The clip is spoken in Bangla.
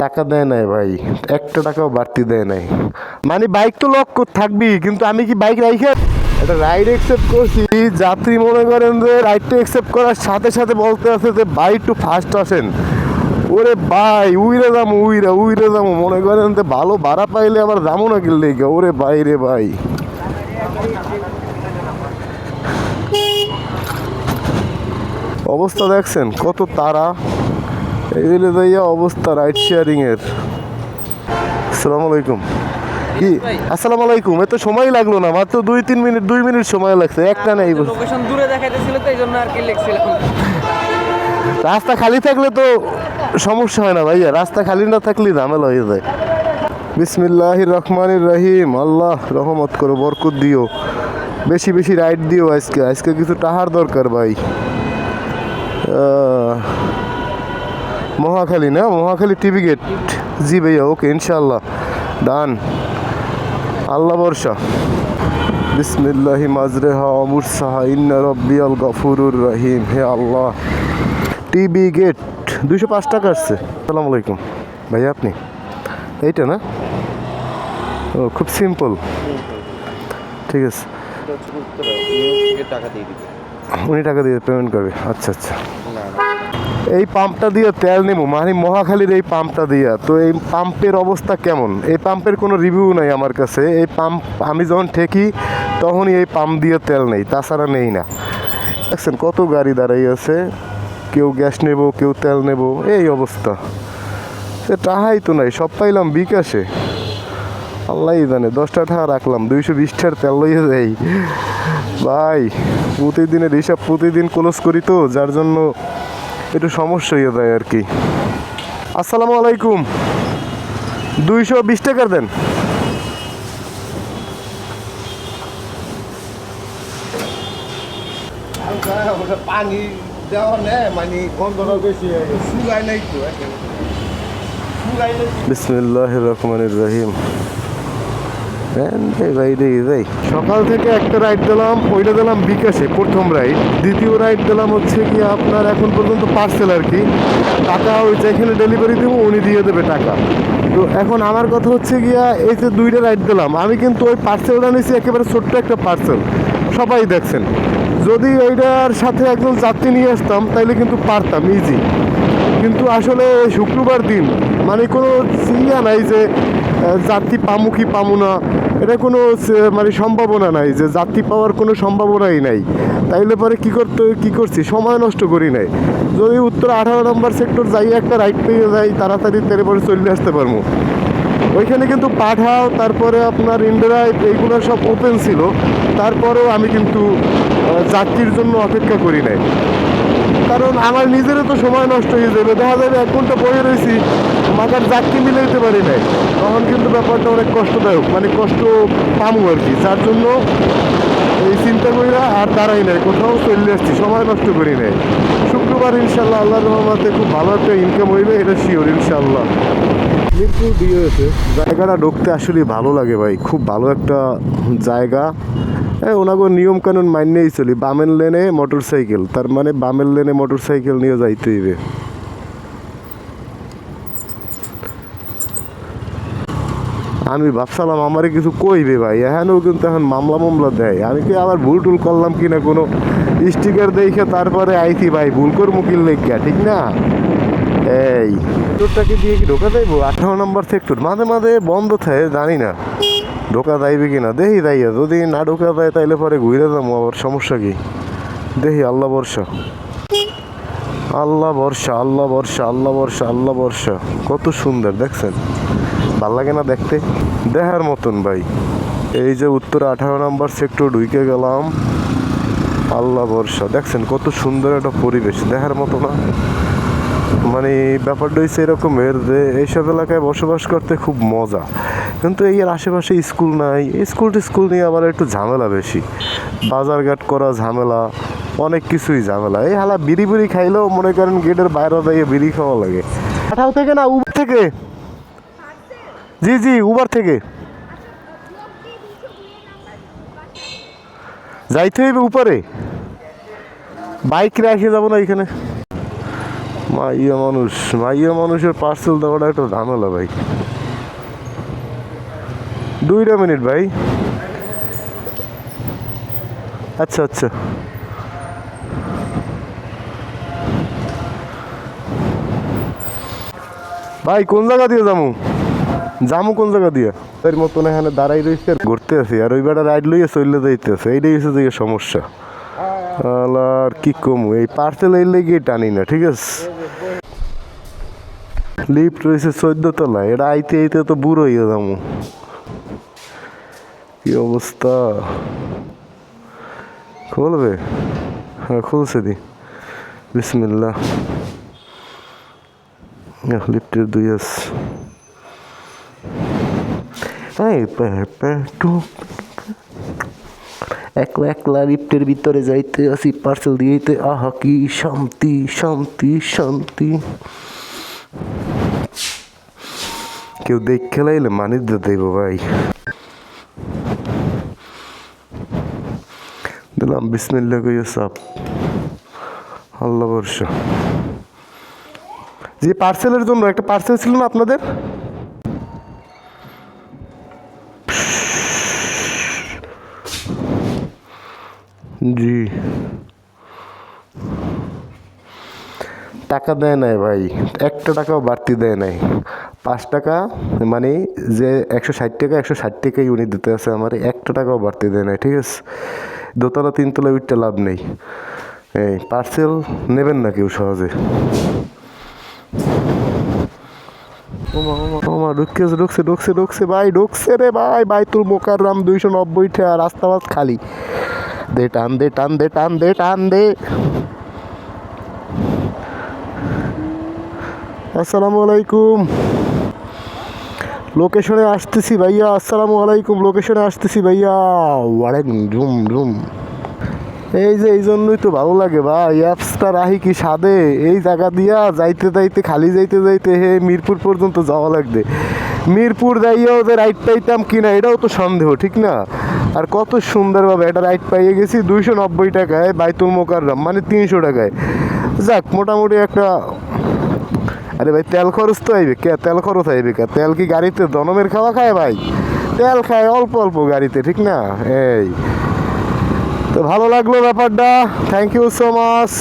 টাকা দেয় নাই ভাই, একটা টাকাও বাড়তি দেয় নাই। মানে বাইক তো লক থাকবি, কিন্তু আমি কি বাইক রাইখে একটা রাইড অ্যাকসেপ্ট করছি, যাত্রী মনে করেন যে রাইডটা অ্যাকসেপ্ট করার সাথে সাথে বলতে আছে যে ভাই একটু ফাস্ট আসেন। ওরে ভাই, উইরে যাব উইরা, উইরে যাব মনে করেন যে ভালো ভাড়া পাইলে আবার যাব না কিনলে ওরে ভাই রে ভাই। অবস্থা দেখছেন, কত তারা। এই হইলে যাইয়া অবস্থা রাইড শেয়ারিং এর। আসসালামু আলাইকুম। কি? আসসালামু আলাইকুম। এত সময় লাগল না মাত্র দুই তিন মিনিট দুই মিনিট সময় লাগছে। একটা নেই লোকেশন দূরে দেখাইতেছিল তো এই জন্য আর কি লিখছিলাম রাস্তা খালি থাকলে তো সমস্যা হয় না ভাইয়া। রাস্তা খালি না থাকলে ঝামেলা হয়ে যায়। বিসমিল্লাহ রহমানির রহিম। আল্লাহ রহমত করো বরকত দিও। বেশি বেশি রাইড দিও আজকে। আজকে কিছু টাহার দরকার ভাই। আহ, মহাখালী না? মহাখালী টিভি গেট জি ভাইয়া ওকে ইনশাল্লাহ ডান। আল্লাহ বর্ষা বিসমিল্লাহি মাজরেহা অমুরসাহা ইন্না রব্বিয়াল গফুরুর রহিম। হে আল্লাহ। টিবি গেট দুশো পাঁচ টাকা আসছে। আসসালামু আলাইকুম। ভাইয়া আপনি? এইটা না? ও খুব সিম্পল ঠিক আছে। উনি টাকা দিয়ে পেমেন্ট করবে। আচ্ছা আচ্ছা। এই পাম্পটা দিয়ে তেল নেব। মানে মহাখালীর এই পাম্পটা দিয়া। তো এই পাম্পের অবস্থা কেমন? এই পাম্পের কোনো রিভিউ নাই আমার কাছে। এই পাম্প, আমি যখন ঠেকি, তখনই এই পাম্প দিয়ে তেল নেই। তাছাড়া নেই না। দেখছেন কত গাড়ি দাঁড়াই আছে। কেউ গ্যাস নেব, কেউ তেল নেব। এই অবস্থা। সে টাহাই তো নাই। সব পাইলাম বিকাশে। আল্লাহ জানে, দশটা টাকা রাখলাম। দুইশো বিশটার তেল লইয়ে যাই। ভাই, প্রতিদিনের হিসাব প্রতিদিন ক্লোজ করি তো, যার জন্য একটু সমস্যা হয়ে যায় আর কি। আসসালামু আলাইকুম। দুইশো বিশ টাকার দেন। পানি দেওয়া নেই মানে নাই বিসমিল্লাহ রহমানির রহিম। সকাল থেকে একটা রাইড দিলাম, ওইটা দিলাম বিকাশে, প্রথম রাইড দ্বিতীয় রাইড দিলাম হচ্ছে কি আপনার এখন পর্যন্ত পার্সেল আর কি। টাকা ওই যেখানে ডেলিভারি দেবো, উনি দিয়ে দেবে টাকা। তো এখন আমার কথা হচ্ছে গিয়া, এই যে দুইটা রাইড দিলাম, আমি কিন্তু ওই পার্সেলটা নিয়েছি একেবারে ছোট্ট একটা পার্সেল সবাই দেখছেন। যদি ওইটার সাথে একজন যাত্রী নিয়ে আসতাম, তাইলে কিন্তু পারতাম ইজি কিন্তু আসলে শুক্রবার দিন মানে কোনো ইয়া নাই যে যাত্রী পামু কি পামু না, এটা কোনো মানে সম্ভাবনা নাই যে যাত্রী পাওয়ার কোনো সম্ভাবনাই নাই। তাইলে পরে কি করতে, কি করছি? সময় নষ্ট করি নাই। যদি উত্তর আঠারো নম্বর সেক্টর যাই, একটা রাইট পেয়ে যাই, তাড়াতাড়ি তেরে পরে চলে আসতে পারব। ওইখানে কিন্তু পাঠাও, তারপরে আপনার ইন্ডিয়ায় এইগুলো সব ওপেন ছিল। তারপরেও আমি কিন্তু যাত্রীর জন্য অপেক্ষা করি নাই। কারণ আমার নিজেরও তো সময় নষ্ট হয়ে যাবে। দেখা যাবে এক ঘণ্টা বয়ে রয়েছি, মাথার যাত্রী মিলে দিতে পারি নাই। তখন কিন্তু ব্যাপারটা অনেক কষ্টদায়ক মানে কষ্ট পামু আর কি। যার জন্য এই চিন্তা করি না আর দাঁড়াই নাই, কোথাও চলে আসছি, সময় নষ্ট করি নাই। শুক্রবার ইনশাল্লাহ আল্লাহ রহমাতে খুব ভালো একটা ইনকাম হইবে, এটা শিওর ইনশাল্লাহ মিরপুর ডিওএসে জায়গাটা ঢুকতে আসলে ভালো লাগে ভাই, খুব ভালো একটা জায়গা। হ্যাঁ ওনাগো নিয়ম কানুন মান্যেই চলি। বামের লেনে মোটর সাইকেল তার মানে বামের লেনে মোটর সাইকেল নিয়ে যাইতে হইবে। আমি ভাবছিলাম, আমারে কিছু কইবে ভাই। এখানেও কিন্তু এখন মামলা মামলা দেয়। আমি কি আবার ভুল টুল করলাম কি না কোনো স্টিকার দেখে তারপরে আইছি ভাই, ভুল কর মুকিল লেখা ঠিক না? এই সেক্টরটাকে দিয়ে কি ঢোকা যাইবো? আঠারো নম্বর সেক্টর মাঝে মাঝে বন্ধ থাকে, জানি না। ঢোকা যাইবে কি না দেখি যাইয়া, যদি না ঢোকা যায় তাইলে পরে ঘুরে যাব আবার সমস্যা কি? দেখি আল্লাহ বর্ষা আল্লাহ বর্ষা আল্লাহ বর্ষা আল্লাহ বর্ষা আল্লাহ বর্ষা কত সুন্দর, দেখছেন? ভালো লাগে না দেখতে? দেখার মতন, ভাই। এই যে উত্তর আঠারো নম্বর সেক্টর ঢুকে গেলাম, আল্লাহ বর্ষা দেখছেন, কত সুন্দর একটা পরিবেশ দেখার মতো না? মানে ব্যাপারটা হচ্ছে এরকমের যে, এইসব এলাকায় বসবাস করতে খুব মজা। কিন্তু এই এর আশেপাশে স্কুল নাই। স্কুল টিস্কুল নিয়ে আবার একটু ঝামেলা বেশি। বাজারঘাট করা ঝামেলা, অনেক কিছুই ঝামেলা। এই হালা বিড়ি বিড়ি খাইলেও মনে করেন গেটের বাইরে দাঁড়িয়ে বিড়ি খাওয়া লাগে। পাঠাও থেকে না উবার থেকে? জি জি উবার থেকে। যাইতে হইবে উপরে। বাইক রেখে যাব না এখানে। মাইয়া মানুষ, মাইয়া মানুষের পার্সেল দেওয়াটা একটা ঝামেলা ভাই। দুইটা মিনিট ভাই। আচ্ছা আচ্ছা। ভাই কোন জায়গা দিয়ে যামু? যামু কোন জায়গা দিয়ে? এর মতন এখানে দাঁড়াই রয়েছে ঘুরতে আছি আর ওই বেটা রাইড লইয়ে চললে যাইতেছে। এইটাই হচ্ছে যে সমস্যা। আর কি কমু এই পার্সেল এই লেগে টানি না ঠিক আছে? লিফট রয়েছে চোদ্দ তলা এটা আইতে আইতে তো বুড়ো হইয়া যাব কি অবস্থা? খুলবে? হ্যাঁ খুলছে দি। বিসমিল্লা লিফটের দুই টু- একলা একলা লিফটের ভিতরে যাইতে আসি পার্সেল দিয়েতে আহা, কি শান্তি শান্তি শান্তি। কেউ দেখ খেলাইলে মানিস দেব ভাই। বিসমিল্লা কইয়া সাপ। আল্লাহ যে পার্সেলের জন্য, একটা পার্সেল ছিল না আপনাদের? জি। টাকা দেয় নাই ভাই। একটা টাকাও বাড়তি দেয় নাই। পাঁচ টাকা মানে যে একশো ষাট টাকা, একশো ষাট টাকা ইউনিট দিতে আছে, আমার একটা টাকাও বাড়তি দেয় নাই, ঠিক আছে? দোতলা, তিনতলা উঠতে লাভ নেই। এই পার্সেল নেবেন না কেউ সহজে? ঢুকছে ঢুকছে ঢুকছে ভাই, ঢুকছে রে ভাই ভাই, তোর মোকার রাম দুইশো নব্বই টাকা রাস্তা বাস খালি। দে, টান দে টান দে টান দে টান দে। আসসালামু আলাইকুম। লোকেশনে আসতেছি ভাইয়া, আসসালামু আলাইকুম। লোকেশনে আসতেছি ভাইয়া। ওয়ালাইকুম ঝুম ঝুম। এই যে, এই জন্যই তো ভালো লাগে ভাই। অ্যাপসটা রাহি কি সাদে এই জায়গা দিয়া যাইতে যাইতে, খালি যাইতে যাইতে, হে, মিরপুর পর্যন্ত যাওয়া লাগবে। মিরপুর যাইয়াও যে রাইট পাইতাম কিনা, এটাও তো সন্দেহ, ঠিক না? আর কত সুন্দরভাবে এটা রাইট পাইয়ে গেছি, দুইশো নব্বই টাকায় বাইতুল মোকাররাম মানে তিনশো টাকায়। যাক, মোটামুটি একটা আরে ভাই, তেল খরচ তো আইবে কে, তেল খরচ আইবে কে? তেল কি গাড়িতে দনমের খাওয়া খায় ভাই? তেল খায় অল্প অল্প গাড়িতে, ঠিক না? এই। তো ভালো লাগল ব্যাপারটা। Thank you so much